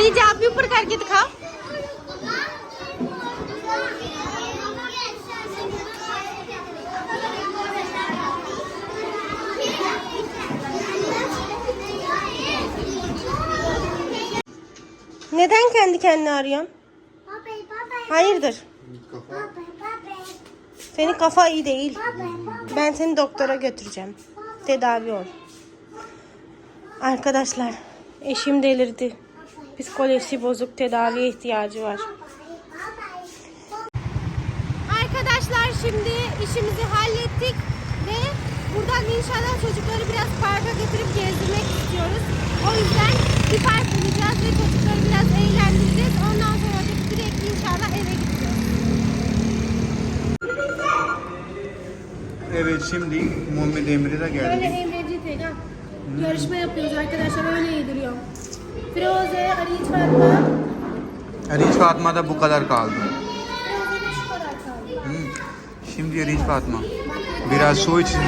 अरे आप भी ऊपर करके दिखाओ Neden kendi kendine arıyorsun? Hayırdır? Senin kafa iyi değil. Ben seni doktora götüreceğim. Tedavi ol. Arkadaşlar eşim delirdi. Psikolojisi bozuk tedaviye ihtiyacı var. Arkadaşlar şimdi işimizi hallettik ve buradan inşallah çocukları biraz parka götürüp gezdirmek istiyoruz. O yüzden bir park bulacağız ve çocukları biraz eğlendireceğiz. Ondan sonra da direkt inşallah eve gideceğiz. Evet şimdi Muhammed Emre'de Böyle geldik. Emreci Tega. Yarışma yapıyoruz arkadaşlar öyle yediriyor. Firoze, Ali Fatma. Riç Fatma da bu kadar kaldı. Firoze'de şu kadar kaldı. Hı. Şimdi Riç Fatma. Biraz su için.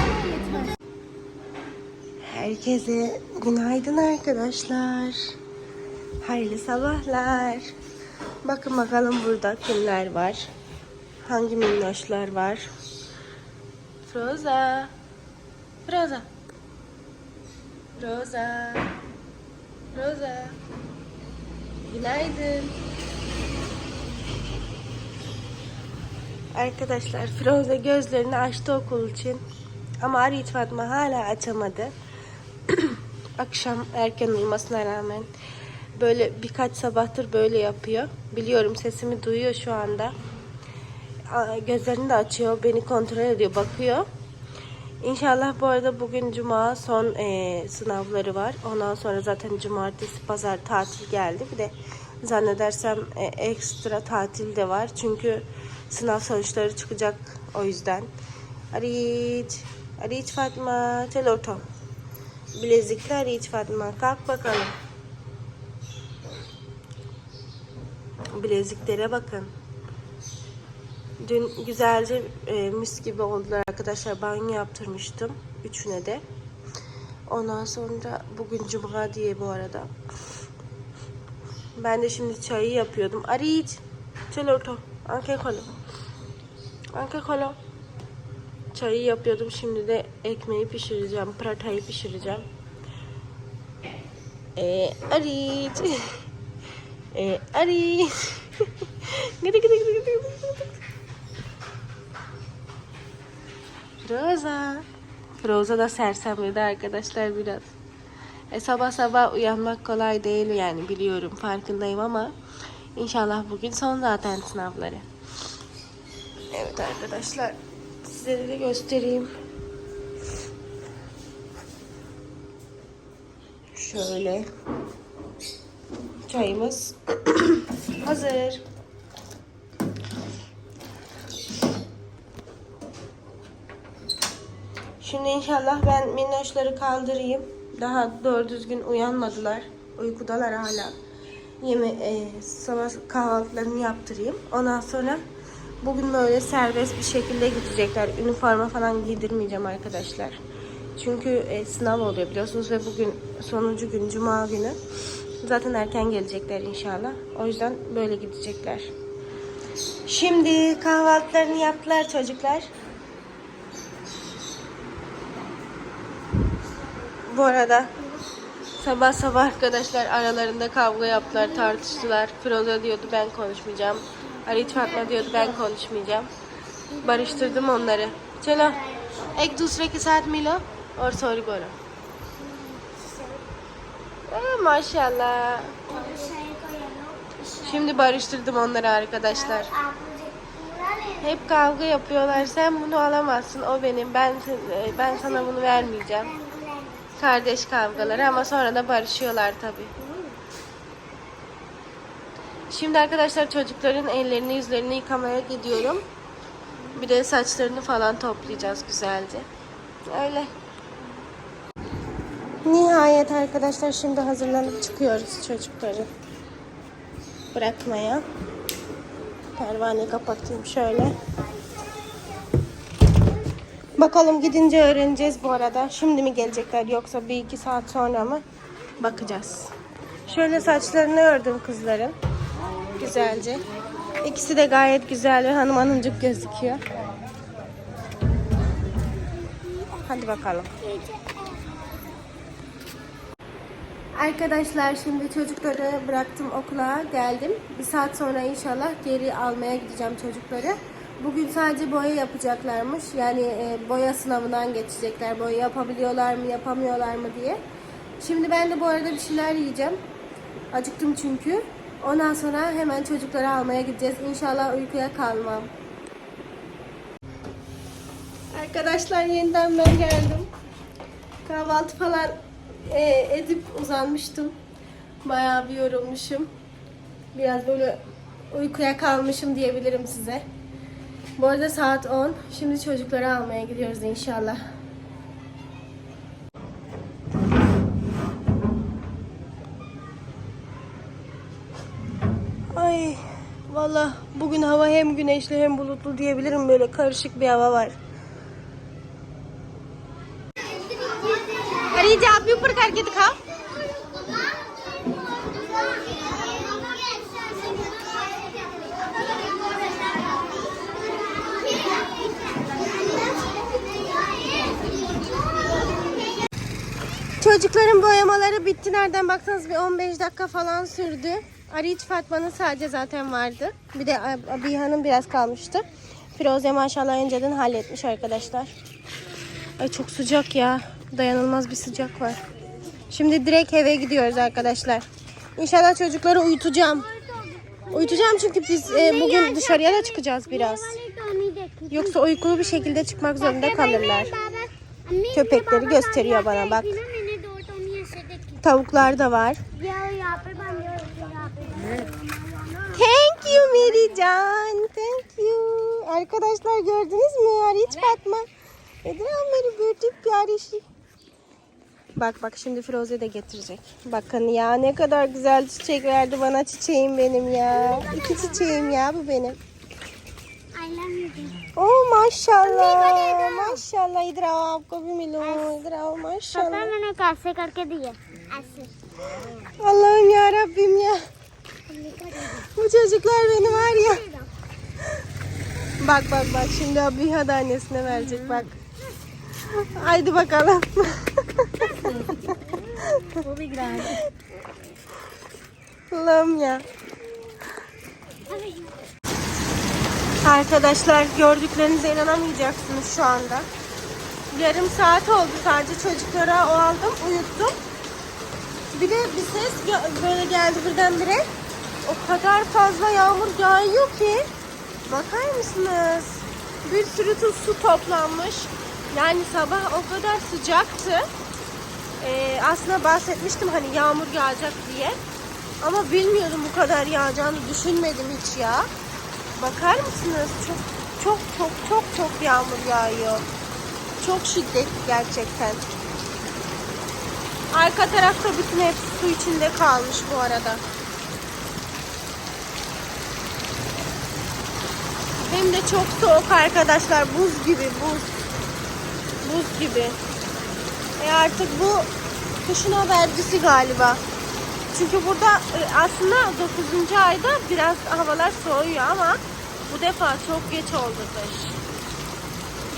Herkese günaydın arkadaşlar. Hayırlı sabahlar. Bakın bakalım burada kimler var. Hangi minnoşlar var. Roza. Roza. Roza. Roza. Günaydın. Arkadaşlar Firuze gözlerini açtı okul için. Ama Fatma hala açamadı. Akşam erken uyumasına rağmen böyle birkaç sabahtır böyle yapıyor. Biliyorum sesimi duyuyor şu anda. Gözlerini de açıyor, beni kontrol ediyor, bakıyor. İnşallah bu arada bugün cuma son eee, sınavları var. Ondan sonra zaten cumartesi, pazar tatil geldi. Bir de zannedersem e, ekstra tatil de var. Çünkü sınav sonuçları çıkacak o yüzden. Ariç, Ariç Fatma, tel orta. Bilezikli Ariç Fatma. Kalk bakalım. Bileziklere bakın. Dün güzelce e, mis gibi oldular arkadaşlar. Banyo yaptırmıştım. Üçüne de. Ondan sonra bugün cuma diye bu arada. Ben de şimdi çayı yapıyordum. Ariç. Çel orta. Anke kolo. Anke kolo. Çayı yapıyordum. Şimdi de ekmeği pişireceğim. Pratayı pişireceğim. Ee, Ariç. Ee, Ariç. Gidi gidi gidi gidi gidi. Rosa. Rosa da sersemledi arkadaşlar biraz. E, sabah sabah uyanmak kolay değil yani biliyorum farkındayım ama inşallah bugün son zaten sınavları. Evet arkadaşlar size de göstereyim. Şöyle çayımız hazır. Şimdi inşallah ben minnoşları kaldırayım. Daha doğru düzgün uyanmadılar. Uykudalar hala. Yeme e, sabah kahvaltılarını yaptırayım. Ondan sonra bugün böyle serbest bir şekilde gidecekler. Üniforma falan giydirmeyeceğim arkadaşlar. Çünkü e, sınav oluyor biliyorsunuz ve bugün sonuncu gün cuma günü. Zaten erken gelecekler inşallah. O yüzden böyle gidecekler. Şimdi kahvaltılarını yaptılar çocuklar. Bu arada sabah sabah arkadaşlar aralarında kavga yaptılar, tartıştılar. Firoza diyordu ben konuşmayacağım. Ali Fatma diyordu ben konuşmayacağım. Barıştırdım onları. Çelo. Ek दूसरे के साथ मिलो और sorry बोलो. Aa, maşallah. Şimdi barıştırdım onları arkadaşlar. Hep kavga yapıyorlar. Sen bunu alamazsın. O benim. Ben ben sana bunu vermeyeceğim. Kardeş kavgaları ama sonra da barışıyorlar tabii. Şimdi arkadaşlar çocukların ellerini yüzlerini yıkamaya gidiyorum. Bir de saçlarını falan toplayacağız güzelce. Öyle. Nihayet arkadaşlar şimdi hazırlanıp çıkıyoruz çocukları bırakmaya. Pervaneyi kapatayım şöyle. Bakalım gidince öğreneceğiz bu arada. Şimdi mi gelecekler yoksa bir iki saat sonra mı? Bakacağız. Şöyle saçlarını ördüm kızların. Güzelce. İkisi de gayet güzel ve hanım hanımcık gözüküyor. Hadi bakalım. Arkadaşlar şimdi çocukları bıraktım okula geldim. Bir saat sonra inşallah geri almaya gideceğim çocukları. Bugün sadece boya yapacaklarmış. Yani e, boya sınavından geçecekler. Boya yapabiliyorlar mı yapamıyorlar mı diye. Şimdi ben de bu arada bir şeyler yiyeceğim. Acıktım çünkü. Ondan sonra hemen çocukları almaya gideceğiz. İnşallah uykuya kalmam. Arkadaşlar yeniden ben geldim. Kahvaltı falan e, edip uzanmıştım. Bayağı bir yorulmuşum. Biraz böyle uykuya kalmışım diyebilirim size. Bu arada saat 10. Şimdi çocukları almaya gidiyoruz inşallah. Ay valla bugün hava hem güneşli hem bulutlu diyebilirim. Böyle karışık bir hava var. अरे ये आप भी ऊपर करके दिखाओ Çocukların boyamaları bitti. Nereden baksanız bir 15 dakika falan sürdü. Ariç Fatma'nın sadece zaten vardı. Bir de Ab- Abiha'nın biraz kalmıştı. Firoze maşallah önceden halletmiş arkadaşlar. Ay çok sıcak ya. Dayanılmaz bir sıcak var. Şimdi direkt eve gidiyoruz arkadaşlar. İnşallah çocukları uyutacağım. Uyutacağım çünkü biz e, bugün dışarıya da çıkacağız biraz. Yoksa uykulu bir şekilde çıkmak zorunda kalırlar. Köpekleri gösteriyor bana bak. Tavuklar da var. Thank you Merican. Thank you. Arkadaşlar gördünüz mü? Yani hiç bakma. Neden onları böcek yarışı? Bak bak şimdi Froze de getirecek. Bakın ya ne kadar güzel çiçek verdi bana çiçeğim benim ya. İki çiçeğim ya bu benim. I love you Oh maşallah. Maşallah. İdra आपको भी मिलो. İdra पता maşallah. मैंने कैसे करके दिए ऐसे Allah'ım ya Rabbim ya. Bu çocuklar beni var ya. Bak bak bak şimdi Abiha da annesine verecek bak. Haydi bakalım. Allah'ım ya. Arkadaşlar gördüklerinize inanamayacaksınız şu anda. Yarım saat oldu sadece çocuklara o aldım uyuttum. Bir de bir ses böyle geldi birdenbire. O kadar fazla yağmur yağıyor ki. Bakar mısınız? Bir sürü tu- su toplanmış. Yani sabah o kadar sıcaktı. Ee, aslında bahsetmiştim hani yağmur yağacak diye. Ama bilmiyordum bu kadar yağacağını düşünmedim hiç ya. Bakar mısınız? Çok çok çok çok çok yağmur yağıyor. Çok şiddet gerçekten. Arka tarafta bütün hepsi su içinde kalmış bu arada. Hem de çok soğuk arkadaşlar. Buz gibi buz. Buz gibi. E artık bu kışın habercisi galiba. Çünkü burada e, aslında 9. ayda biraz havalar soğuyor ama bu defa çok geç oldu kış.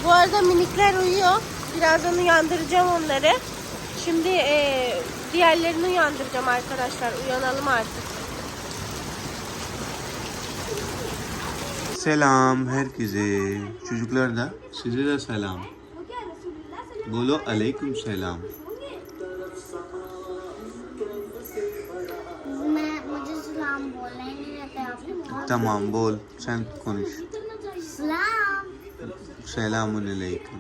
Bu arada minikler uyuyor. Birazdan uyandıracağım onları. Şimdi e, diğerlerini uyandıracağım arkadaşlar. Uyanalım artık. Selam herkese. Çocuklar da size de selam. Bolo aleyküm selam. Tamam bol sen konuş. Selam. Selamun aleyküm.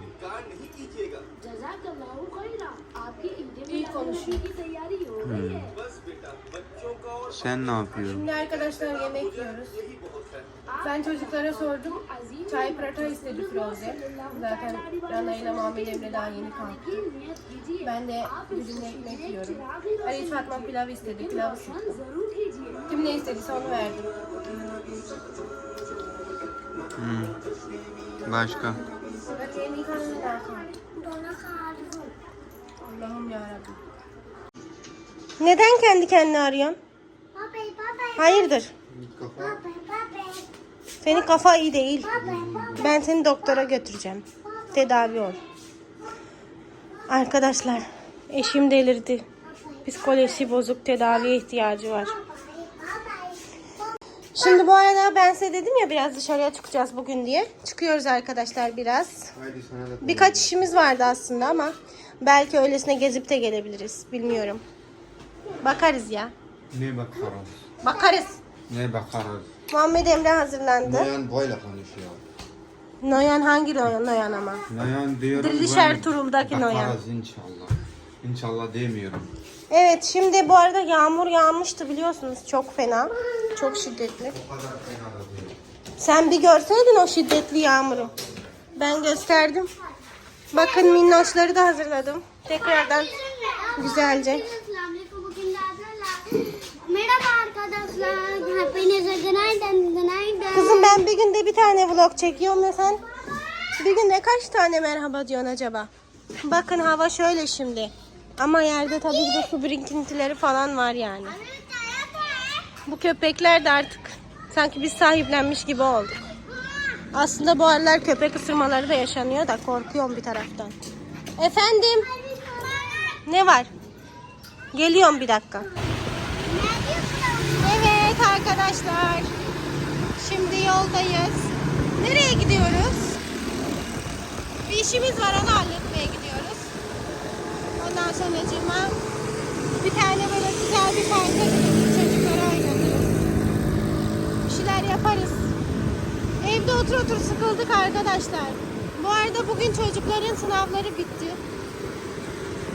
Hmm. Sen ne yapıyorsun? Şimdi arkadaşlar yemek yiyoruz. Ben çocuklara sordum. Çay prata istedi Firoze. Zaten Rana ile Muhammed Emre daha yeni kalktı. Ben de bizimle ekmek yiyorum. Ali Fatma pilav istedi. Pilav sıktım. Kim ne istediyse onu verdim. Hmm. Başka? Neden kendi kendini arıyorsun? Hayırdır? Senin kafa iyi değil. Ben seni doktora götüreceğim. Tedavi ol. Arkadaşlar eşim delirdi. Psikolojisi bozuk tedaviye ihtiyacı var. Şimdi bu arada ben size dedim ya biraz dışarıya çıkacağız bugün diye. Çıkıyoruz arkadaşlar biraz. Haydi sana da Birkaç işimiz vardı aslında ama belki öylesine gezip de gelebiliriz. Bilmiyorum. Bakarız ya. Ne bakarız? Bakarız. Ne bakarız? Muhammed Emre hazırlandı. Noyan böyle konuşuyor. Noyan hangi Noyan, Noyan ama? Noyan diyorum. Diriliş ben- Ertuğrul'daki Noyan. Bakarız inşallah. İnşallah demiyorum. Evet şimdi bu arada yağmur yağmıştı biliyorsunuz çok fena. Çok şiddetli. Sen bir görseydin o şiddetli yağmuru. Ben gösterdim. Bakın minnoşları da hazırladım. Tekrardan güzelce. Merhaba arkadaşlar. Hepinize günaydın, günaydın. Kızım ben bir günde bir tane vlog çekiyorum ve sen bir günde kaç tane merhaba diyorsun acaba? Bakın hava şöyle şimdi. Ama yerde tabii ki de su birikintileri falan var yani. Bu köpekler de artık sanki biz sahiplenmiş gibi olduk. Aslında bu aralar köpek ısırmaları da yaşanıyor da korkuyorum bir taraftan. Efendim ne var? Geliyorum bir dakika. Evet arkadaşlar. Şimdi yoldayız. Nereye gidiyoruz? Bir işimiz var onu halletmeye gidiyoruz. Ondan sonra bir tane böyle güzel bir parka gidelim. Şeyler yaparız. Evde otur otur sıkıldık arkadaşlar. Bu arada bugün çocukların sınavları bitti.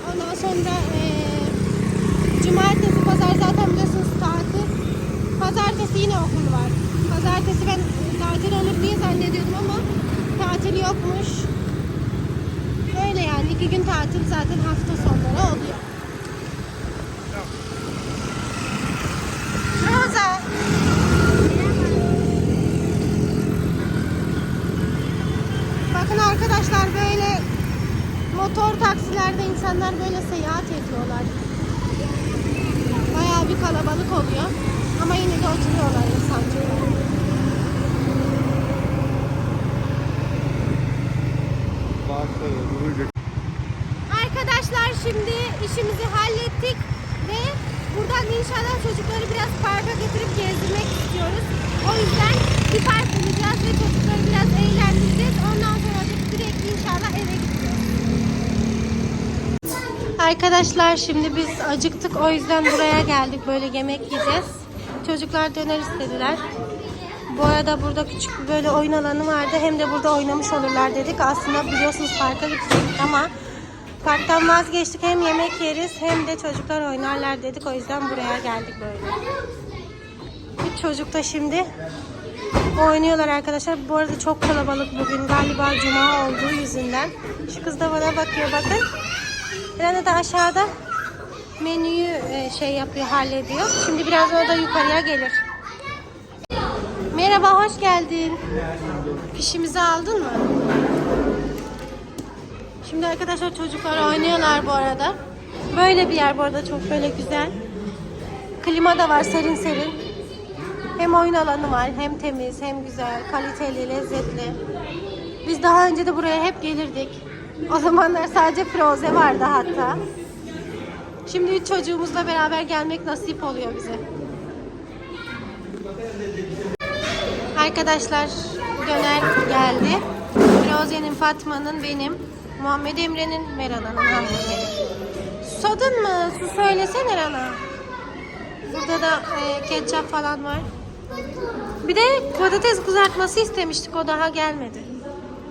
Ondan sonra eee cumartesi, pazar zaten biliyorsunuz tatil. Pazartesi yine okul var. Pazartesi ben tatil olur diye zannediyordum ama tatil yokmuş. Öyle yani iki gün tatil zaten hafta sonları oluyor. Roza. Bakın arkadaşlar böyle motor taksilerde insanlar böyle seyahat ediyorlar. Bayağı bir kalabalık oluyor. Ama yine de oturuyorlar insancılar. Arkadaşlar şimdi işimizi hallettik ve buradan inşallah çocukları biraz parka götürüp gezdirmek istiyoruz. O yüzden bir park bulacağız ve çocukları biraz eğlendireceğiz. Ondan sonra da direkt inşallah eve gideceğiz. Arkadaşlar şimdi biz acıktık o yüzden buraya geldik böyle yemek yiyeceğiz. Çocuklar döner istediler. Bu arada burada küçük bir böyle oyun alanı vardı. Hem de burada oynamış olurlar dedik. Aslında biliyorsunuz parka gidecektik ama parktan vazgeçtik. Hem yemek yeriz hem de çocuklar oynarlar dedik. O yüzden buraya geldik böyle. Bir çocuk da şimdi oynuyorlar arkadaşlar. Bu arada çok kalabalık bugün. Galiba cuma olduğu yüzünden. Şu kız da bana bakıyor bakın. Rana da aşağıda menüyü e, şey yapıyor, hallediyor. Şimdi biraz o da yukarıya gelir. Merhaba, hoş geldin. Fişimizi aldın mı? Şimdi arkadaşlar çocuklar oynuyorlar bu arada. Böyle bir yer bu arada çok böyle güzel. Klima da var serin serin. Hem oyun alanı var hem temiz hem güzel, kaliteli, lezzetli. Biz daha önce de buraya hep gelirdik. O zamanlar sadece Froze vardı hatta. Şimdi üç çocuğumuzla beraber gelmek nasip oluyor bize. Arkadaşlar döner geldi. Froze'nin, Fatma'nın, benim, Muhammed Emre'nin, Merana'nın hamburgeri. Susadın mı? Su söylesene Rana. Burada da e, ketçap falan var. Bir de patates kızartması istemiştik. O daha gelmedi.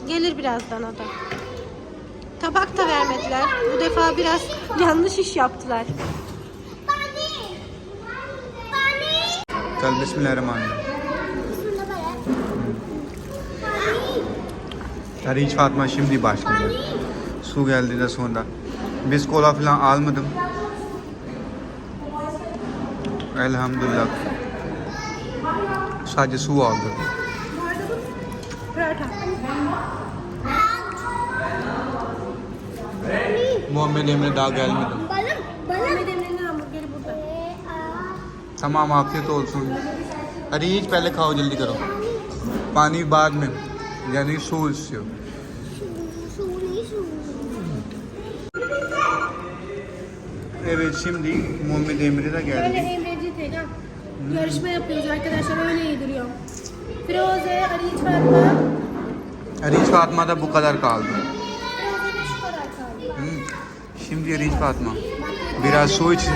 Gelir birazdan o da. Tabak da vermediler. Bu defa biraz yanlış iş yaptılar. Çal Bismillahirrahmanirrahim. Tariç Fatma şimdi başladı. Su geldi de sonra. Biz kola falan almadım. Elhamdülillah. Sadece su aldım. Muhammed Emre daha gelmedi. Balım, balım. Emre'nin hamburgeri burada. तमाम आफियत olsun अरीज पहले खाओ जल्दी करो पानी बाद में यानी सो istiyor Suri suri. Evet şimdi Muhammed Emre de Öyle geldi. Emreci teyze. Yarışma yapıyoruz arkadaşlar öyle yediriyor. Firoze, Ali Fatma. Ariz Fatma da bu kadar kaldı. Şimdi Ariz Fatma. Biraz su için.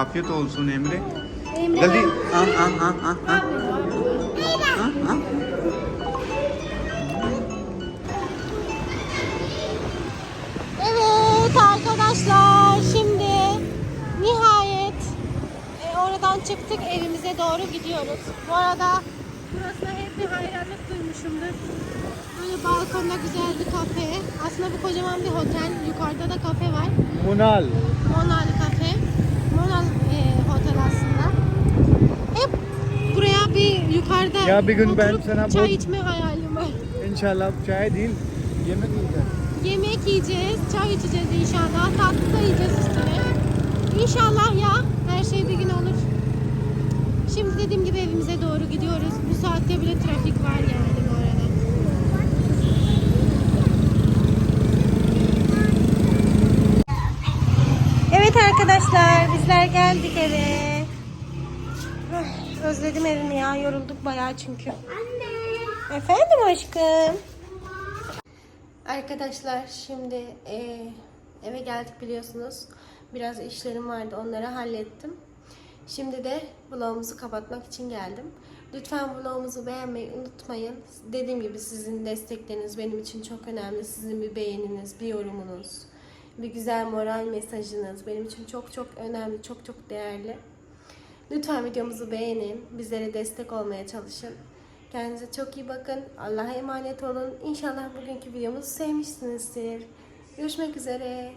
Afiyet olsun Emre. Emre. Hadi al al al al. Ha, ha. Evet arkadaşlar şimdi nihayet e, oradan çıktık evimize doğru gidiyoruz. Bu arada burasına hep bir hayranlık duymuşumdur. Böyle balkonda güzel bir kafe. Aslında bu kocaman bir otel. Yukarıda da kafe var. Monal. Monal Monal e, otel aslında. Hep buraya bir yukarıda Ya bir gün ben oturup sana bu- çay içme hayalim var. İnşallah çay değil yemek yiyeceğiz. Yemek yiyeceğiz, çay içeceğiz inşallah. Tatlı da yiyeceğiz üstüne. İnşallah ya her şey bir gün olur. Şimdi dediğim gibi evimize doğru gidiyoruz. Bu saatte bile trafik var yani bu arada. Evet arkadaşlar bizler geldik eve. Özledim evimi ya yorulduk bayağı çünkü. Anne. Efendim aşkım. Arkadaşlar şimdi e, eve geldik biliyorsunuz. Biraz işlerim vardı onları hallettim. Şimdi de vlogumuzu kapatmak için geldim. Lütfen vlogumuzu beğenmeyi unutmayın. Dediğim gibi sizin destekleriniz benim için çok önemli. Sizin bir beğeniniz, bir yorumunuz, bir güzel moral mesajınız benim için çok çok önemli, çok çok değerli. Lütfen videomuzu beğenin. Bizlere destek olmaya çalışın. Kendinize çok iyi bakın. Allah'a emanet olun. İnşallah bugünkü videomuzu sevmişsinizdir. Görüşmek üzere.